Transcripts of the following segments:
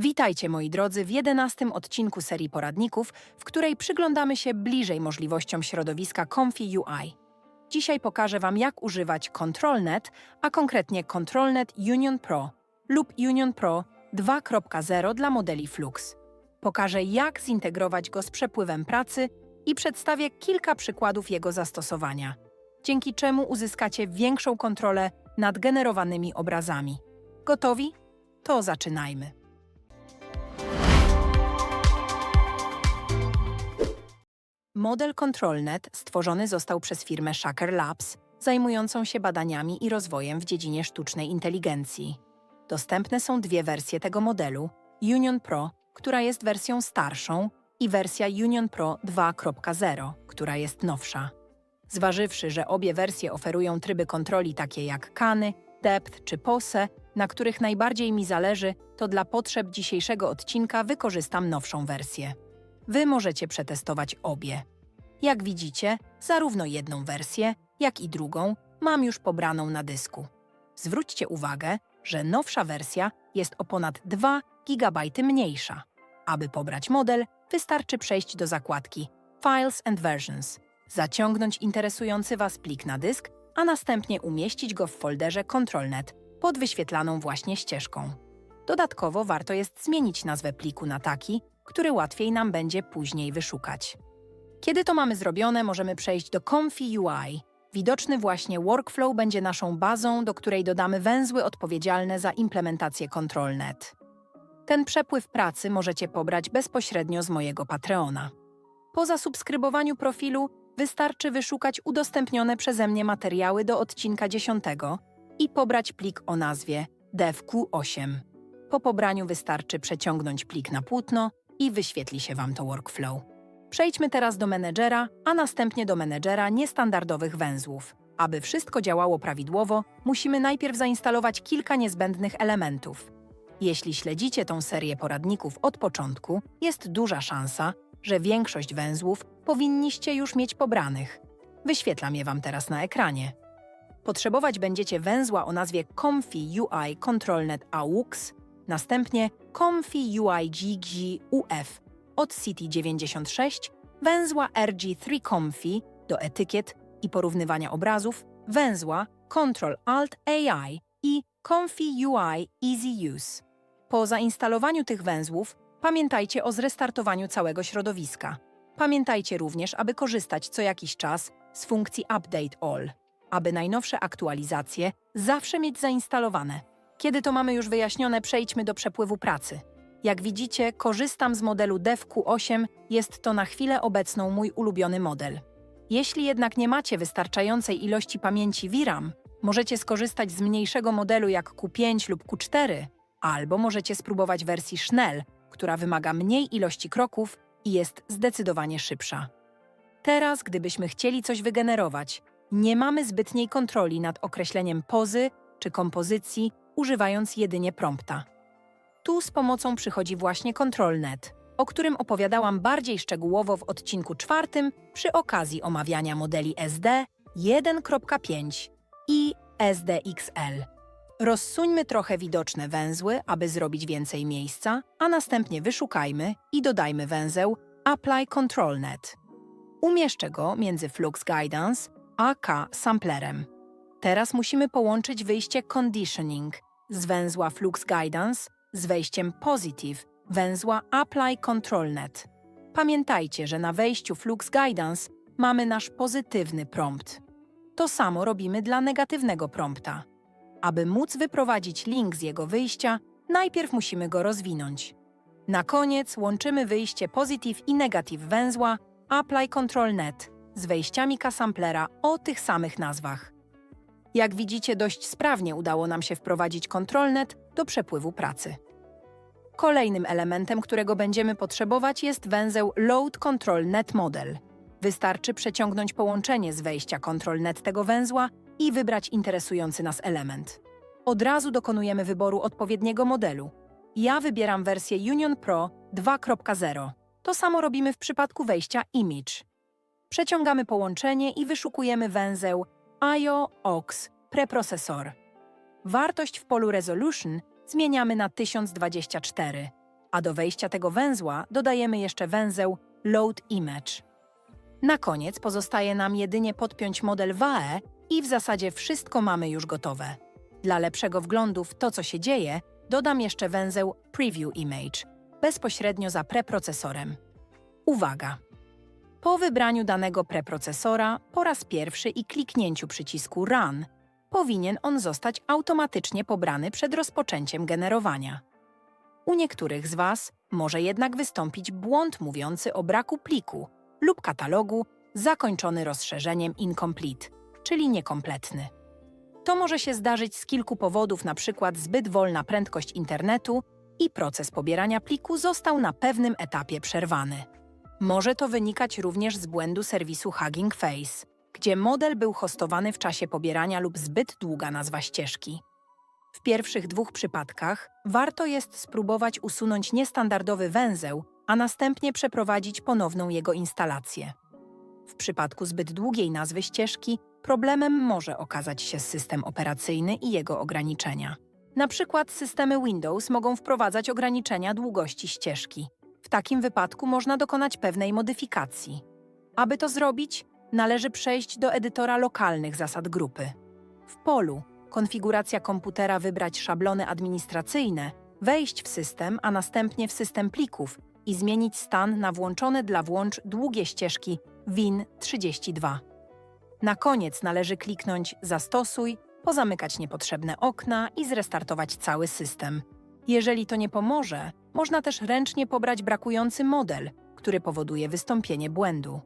Witajcie moi drodzy w jedenastym odcinku serii poradników, w której przyglądamy się bliżej możliwościom środowiska Comfy UI. Dzisiaj pokażę Wam, jak używać ControlNet, a konkretnie ControlNet Union Pro lub Union Pro 2.0 dla modeli Flux. Pokażę, jak zintegrować go z przepływem pracy i przedstawię kilka przykładów jego zastosowania, dzięki czemu uzyskacie większą kontrolę nad generowanymi obrazami. Gotowi? To zaczynajmy. Model ControlNet stworzony został przez firmę Shaker Labs, zajmującą się badaniami i rozwojem w dziedzinie sztucznej inteligencji. Dostępne są dwie wersje tego modelu: Union Pro, która jest wersją starszą, i wersja Union Pro 2.0, która jest nowsza. Zważywszy, że obie wersje oferują tryby kontroli takie jak Kany, Depth czy Pose, na których najbardziej mi zależy, to dla potrzeb dzisiejszego odcinka wykorzystam nowszą wersję. Wy możecie przetestować obie. Jak widzicie, zarówno jedną wersję, jak i drugą mam już pobraną na dysku. Zwróćcie uwagę, że nowsza wersja jest o ponad 2 GB mniejsza. Aby pobrać model, wystarczy przejść do zakładki Files and Versions, zaciągnąć interesujący Was plik na dysk, a następnie umieścić go w folderze ControlNet pod wyświetlaną właśnie ścieżką. Dodatkowo warto jest zmienić nazwę pliku na taki, który łatwiej nam będzie później wyszukać. Kiedy to mamy zrobione, możemy przejść do Comfy UI. Widoczny właśnie workflow będzie naszą bazą, do której dodamy węzły odpowiedzialne za implementację ControlNet. Ten przepływ pracy możecie pobrać bezpośrednio z mojego Patreona. Po zasubskrybowaniu profilu wystarczy wyszukać udostępnione przeze mnie materiały do odcinka 10 i pobrać plik o nazwie DevQ8. Po pobraniu wystarczy przeciągnąć plik na płótno i wyświetli się Wam to workflow. Przejdźmy teraz do menedżera, a następnie do menedżera niestandardowych węzłów. Aby wszystko działało prawidłowo, musimy najpierw zainstalować kilka niezbędnych elementów. Jeśli śledzicie tą serię poradników od początku, jest duża szansa, że większość węzłów powinniście już mieć pobranych. Wyświetlam je Wam teraz na ekranie. Potrzebować będziecie węzła o nazwie Comfy UI ControlNet AUX, następnie Comfy UI GG UF od City96, węzła RG3 Comfy do etykiet i porównywania obrazów, węzła Control Alt AI i Comfy UI Easy Use. Po zainstalowaniu tych węzłów pamiętajcie o zrestartowaniu całego środowiska. Pamiętajcie również, aby korzystać co jakiś czas z funkcji Update All, aby najnowsze aktualizacje zawsze mieć zainstalowane. Kiedy to mamy już wyjaśnione, przejdźmy do przepływu pracy. Jak widzicie, korzystam z modelu DevQ8, jest to na chwilę obecną mój ulubiony model. Jeśli jednak nie macie wystarczającej ilości pamięci VRAM, możecie skorzystać z mniejszego modelu jak Q5 lub Q4, albo możecie spróbować wersji Schnell, która wymaga mniej ilości kroków i jest zdecydowanie szybsza. Teraz, gdybyśmy chcieli coś wygenerować, nie mamy zbytniej kontroli nad określeniem pozy czy kompozycji, używając jedynie prompta. Tu z pomocą przychodzi właśnie ControlNet, o którym opowiadałam bardziej szczegółowo w odcinku czwartym przy okazji omawiania modeli SD 1.5 i SDXL. Rozsuńmy trochę widoczne węzły, aby zrobić więcej miejsca, a następnie wyszukajmy i dodajmy węzeł Apply ControlNet. Umieszczę go między Flux Guidance a K samplerem. Teraz musimy połączyć wyjście Conditioning z węzła Flux Guidance z wejściem Positive węzła Apply ControlNet. Pamiętajcie, że na wejściu Flux Guidance mamy nasz pozytywny prompt. To samo robimy dla negatywnego prompta. Aby móc wyprowadzić link z jego wyjścia, najpierw musimy go rozwinąć. Na koniec łączymy wyjście Positive i Negative węzła Apply ControlNet z wejściami K-samplera o tych samych nazwach. Jak widzicie, dość sprawnie udało nam się wprowadzić ControlNet do przepływu pracy. Kolejnym elementem, którego będziemy potrzebować jest węzeł Load Control Net Model. Wystarczy przeciągnąć połączenie z wejścia Control Net tego węzła i wybrać interesujący nas element. Od razu dokonujemy wyboru odpowiedniego modelu. Ja wybieram wersję Union Pro 2.0. To samo robimy w przypadku wejścia Image. Przeciągamy połączenie i wyszukujemy węzeł IO aux preprocesor. Wartość w polu Resolution zmieniamy na 1024. a do wejścia tego węzła dodajemy jeszcze węzeł Load Image. Na koniec pozostaje nam jedynie podpiąć model WAE i w zasadzie wszystko mamy już gotowe. Dla lepszego wglądu w to, co się dzieje, dodam jeszcze węzeł Preview Image, bezpośrednio za preprocesorem. Uwaga! Po wybraniu danego preprocesora po raz pierwszy i kliknięciu przycisku Run, powinien on zostać automatycznie pobrany przed rozpoczęciem generowania. U niektórych z Was może jednak wystąpić błąd mówiący o braku pliku lub katalogu zakończony rozszerzeniem incomplete, czyli niekompletny. To może się zdarzyć z kilku powodów, np. zbyt wolna prędkość internetu i proces pobierania pliku został na pewnym etapie przerwany. Może to wynikać również z błędu serwisu Hugging Face, gdzie model był hostowany w czasie pobierania lub zbyt długa nazwa ścieżki. W pierwszych dwóch przypadkach warto jest spróbować usunąć niestandardowy węzeł, a następnie przeprowadzić ponowną jego instalację. W przypadku zbyt długiej nazwy ścieżki problemem może okazać się system operacyjny i jego ograniczenia. Na przykład systemy Windows mogą wprowadzać ograniczenia długości ścieżki. W takim wypadku można dokonać pewnej modyfikacji. Aby to zrobić, należy przejść do edytora lokalnych zasad grupy. W polu konfiguracja komputera wybrać szablony administracyjne, wejść w system, a następnie w system plików i zmienić stan na włączone dla włącz długie ścieżki WIN32. Na koniec należy kliknąć Zastosuj, pozamykać niepotrzebne okna i zrestartować cały system. Jeżeli to nie pomoże, można też ręcznie pobrać brakujący model, który powoduje wystąpienie błędu.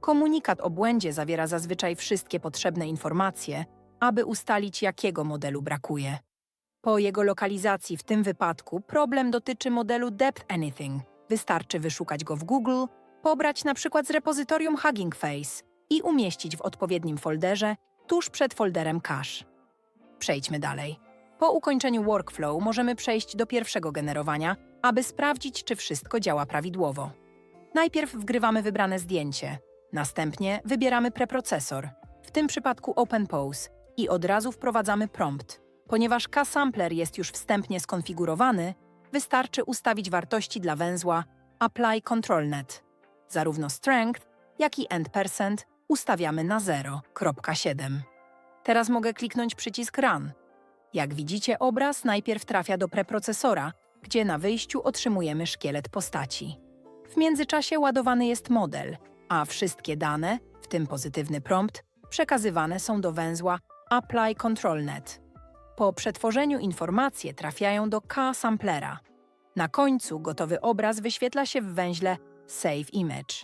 Komunikat o błędzie zawiera zazwyczaj wszystkie potrzebne informacje, aby ustalić, jakiego modelu brakuje. Po jego lokalizacji w tym wypadku problem dotyczy modelu Depth Anything. Wystarczy wyszukać go w Google, pobrać na przykład z repozytorium Hugging Face i umieścić w odpowiednim folderze tuż przed folderem cache. Przejdźmy dalej. Po ukończeniu workflow możemy przejść do pierwszego generowania, aby sprawdzić, czy wszystko działa prawidłowo. Najpierw wgrywamy wybrane zdjęcie, następnie wybieramy preprocesor, w tym przypadku OpenPose, i od razu wprowadzamy prompt. Ponieważ K-sampler jest już wstępnie skonfigurowany, wystarczy ustawić wartości dla węzła Apply ControlNet. Zarówno strength, jak i end percent ustawiamy na 0.7. Teraz mogę kliknąć przycisk Run. Jak widzicie, obraz najpierw trafia do preprocesora, gdzie na wyjściu otrzymujemy szkielet postaci. W międzyczasie ładowany jest model, a wszystkie dane, w tym pozytywny prompt, przekazywane są do węzła Apply ControlNet. Po przetworzeniu informacje trafiają do K-samplera. Na końcu gotowy obraz wyświetla się w węźle Save Image.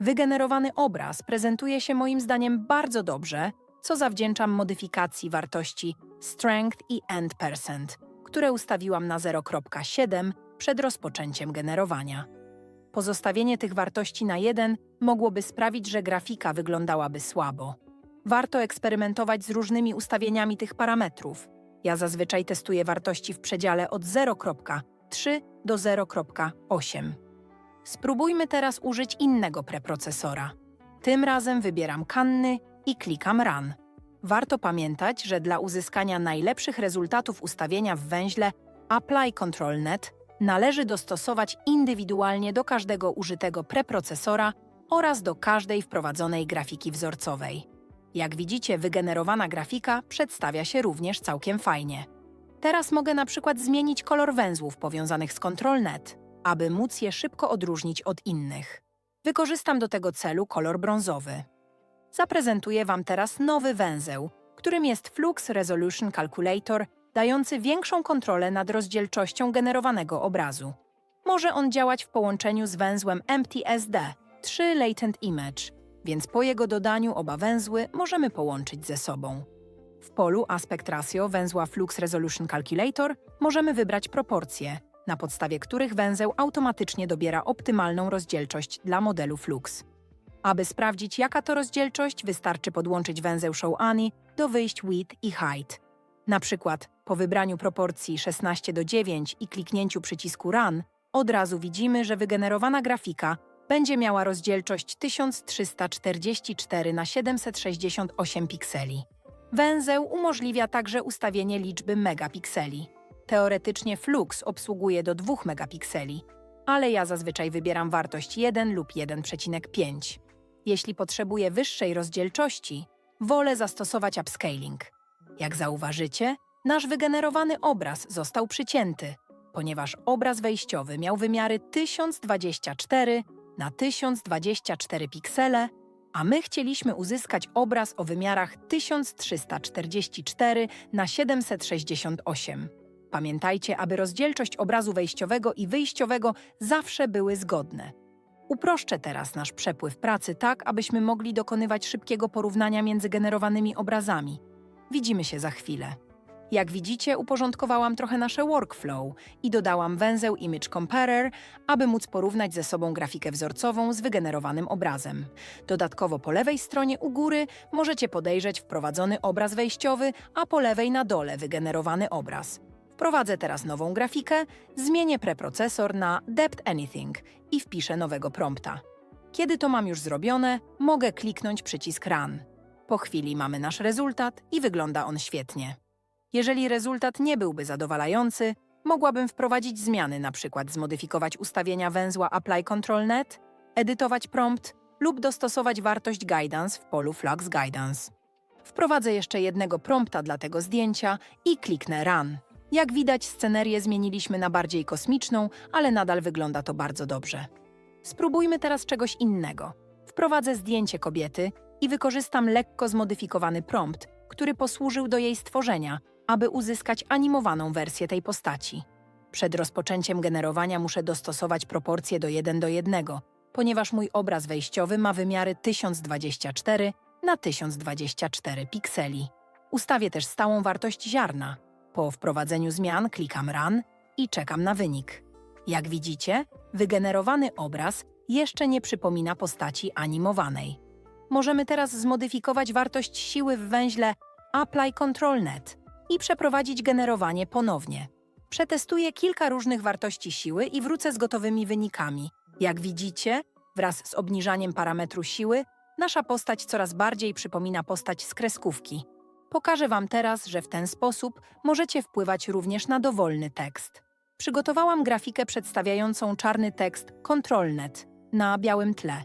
Wygenerowany obraz prezentuje się moim zdaniem bardzo dobrze, co zawdzięczam modyfikacji wartości Strength i End Percent, które ustawiłam na 0.7 przed rozpoczęciem generowania. Pozostawienie tych wartości na 1 mogłoby sprawić, że grafika wyglądałaby słabo. Warto eksperymentować z różnymi ustawieniami tych parametrów. Ja zazwyczaj testuję wartości w przedziale od 0.3 do 0.8. Spróbujmy teraz użyć innego preprocesora. Tym razem wybieram Kanny i klikam Run. Warto pamiętać, że dla uzyskania najlepszych rezultatów ustawienia w węźle Apply ControlNet należy dostosować indywidualnie do każdego użytego preprocesora oraz do każdej wprowadzonej grafiki wzorcowej. Jak widzicie, wygenerowana grafika przedstawia się również całkiem fajnie. Teraz mogę na przykład zmienić kolor węzłów powiązanych z ControlNet, aby móc je szybko odróżnić od innych. Wykorzystam do tego celu kolor brązowy. Zaprezentuję Wam teraz nowy węzeł, którym jest Flux Resolution Calculator, dający większą kontrolę nad rozdzielczością generowanego obrazu. Może on działać w połączeniu z węzłem MTSD 3 Latent Image, więc po jego dodaniu oba węzły możemy połączyć ze sobą. W polu Aspect Ratio węzła Flux Resolution Calculator możemy wybrać proporcje, na podstawie których węzeł automatycznie dobiera optymalną rozdzielczość dla modelu Flux. Aby sprawdzić, jaka to rozdzielczość, wystarczy podłączyć węzeł Show Ani do wyjść Width i Height. Na przykład po wybraniu proporcji 16 do 9 i kliknięciu przycisku Run, od razu widzimy, że wygenerowana grafika będzie miała rozdzielczość 1344 na 768 pikseli. Węzeł umożliwia także ustawienie liczby megapikseli. Teoretycznie Flux obsługuje do 2 megapikseli, ale ja zazwyczaj wybieram wartość 1 lub 1,5. Jeśli potrzebuję wyższej rozdzielczości, wolę zastosować upscaling. Jak zauważycie, nasz wygenerowany obraz został przycięty, ponieważ obraz wejściowy miał wymiary 1024 na 1024 piksele, a my chcieliśmy uzyskać obraz o wymiarach 1344 na 768. Pamiętajcie, aby rozdzielczość obrazu wejściowego i wyjściowego zawsze były zgodne. Uproszczę teraz nasz przepływ pracy tak, abyśmy mogli dokonywać szybkiego porównania między generowanymi obrazami. Widzimy się za chwilę. Jak widzicie, uporządkowałam trochę nasze workflow i dodałam węzeł Image Comparer, aby móc porównać ze sobą grafikę wzorcową z wygenerowanym obrazem. Dodatkowo po lewej stronie u góry możecie podejrzeć wprowadzony obraz wejściowy, a po lewej na dole wygenerowany obraz. Wprowadzę teraz nową grafikę, zmienię preprocesor na Depth Anything i wpiszę nowego prompta. Kiedy to mam już zrobione, mogę kliknąć przycisk Run. Po chwili mamy nasz rezultat i wygląda on świetnie. Jeżeli rezultat nie byłby zadowalający, mogłabym wprowadzić zmiany, np. zmodyfikować ustawienia węzła Apply Control Net, edytować prompt lub dostosować wartość Guidance w polu Flux Guidance. Wprowadzę jeszcze jednego prompta dla tego zdjęcia i kliknę Run. Jak widać, scenerię zmieniliśmy na bardziej kosmiczną, ale nadal wygląda to bardzo dobrze. Spróbujmy teraz czegoś innego. Wprowadzę zdjęcie kobiety i wykorzystam lekko zmodyfikowany prompt, który posłużył do jej stworzenia, aby uzyskać animowaną wersję tej postaci. Przed rozpoczęciem generowania muszę dostosować proporcje do 1 do 1, ponieważ mój obraz wejściowy ma wymiary 1024 na 1024 pikseli. Ustawię też stałą wartość ziarna. Po wprowadzeniu zmian klikam Run i czekam na wynik. Jak widzicie, wygenerowany obraz jeszcze nie przypomina postaci animowanej. Możemy teraz zmodyfikować wartość siły w węźle Apply Control Net i przeprowadzić generowanie ponownie. Przetestuję kilka różnych wartości siły i wrócę z gotowymi wynikami. Jak widzicie, wraz z obniżaniem parametru siły, nasza postać coraz bardziej przypomina postać z kreskówki. Pokażę Wam teraz, że w ten sposób możecie wpływać również na dowolny tekst. Przygotowałam grafikę przedstawiającą czarny tekst ControlNet na białym tle.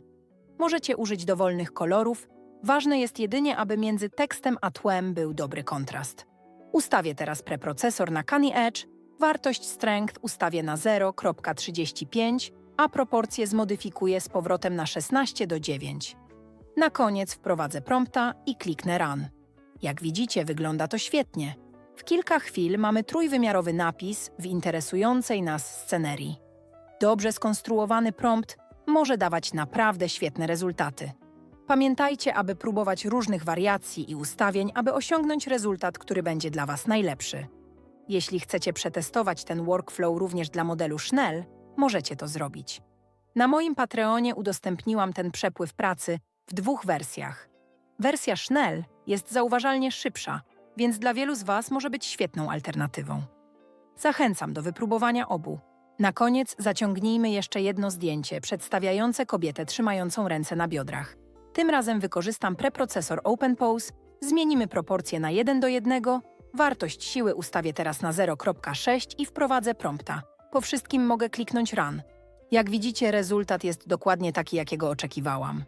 Możecie użyć dowolnych kolorów, ważne jest jedynie, aby między tekstem a tłem był dobry kontrast. Ustawię teraz preprocesor na Cunny Edge, wartość strength ustawię na 0.35, a proporcje zmodyfikuję z powrotem na 16 do 9. Na koniec wprowadzę prompta i kliknę Run. Jak widzicie, wygląda to świetnie. W kilka chwil mamy trójwymiarowy napis w interesującej nas scenerii. Dobrze skonstruowany prompt może dawać naprawdę świetne rezultaty. Pamiętajcie, aby próbować różnych wariacji i ustawień, aby osiągnąć rezultat, który będzie dla Was najlepszy. Jeśli chcecie przetestować ten workflow również dla modelu Schnell, możecie to zrobić. Na moim Patreonie udostępniłam ten przepływ pracy w dwóch wersjach. Wersja Schnell jest zauważalnie szybsza, więc dla wielu z Was może być świetną alternatywą. Zachęcam do wypróbowania obu. Na koniec zaciągnijmy jeszcze jedno zdjęcie przedstawiające kobietę trzymającą ręce na biodrach. Tym razem wykorzystam preprocesor OpenPose, zmienimy proporcje na 1 do 1, wartość siły ustawię teraz na 0.6 i wprowadzę prompta. Po wszystkim mogę kliknąć Run. Jak widzicie, rezultat jest dokładnie taki, jakiego oczekiwałam.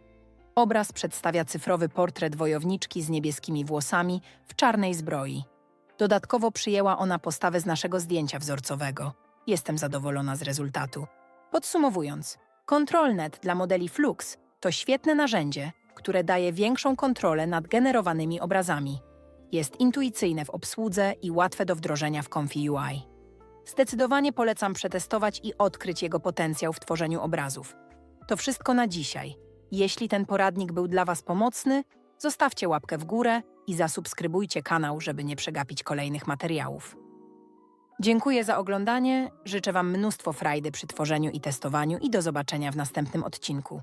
Obraz przedstawia cyfrowy portret wojowniczki z niebieskimi włosami w czarnej zbroi. Dodatkowo przyjęła ona postawę z naszego zdjęcia wzorcowego. Jestem zadowolona z rezultatu. Podsumowując, ControlNet dla modeli Flux to świetne narzędzie, które daje większą kontrolę nad generowanymi obrazami. Jest intuicyjne w obsłudze i łatwe do wdrożenia w Comfy UI. Zdecydowanie polecam przetestować i odkryć jego potencjał w tworzeniu obrazów. To wszystko na dzisiaj. Jeśli ten poradnik był dla Was pomocny, zostawcie łapkę w górę i zasubskrybujcie kanał, żeby nie przegapić kolejnych materiałów. Dziękuję za oglądanie, życzę Wam mnóstwo frajdy przy tworzeniu i testowaniu i do zobaczenia w następnym odcinku.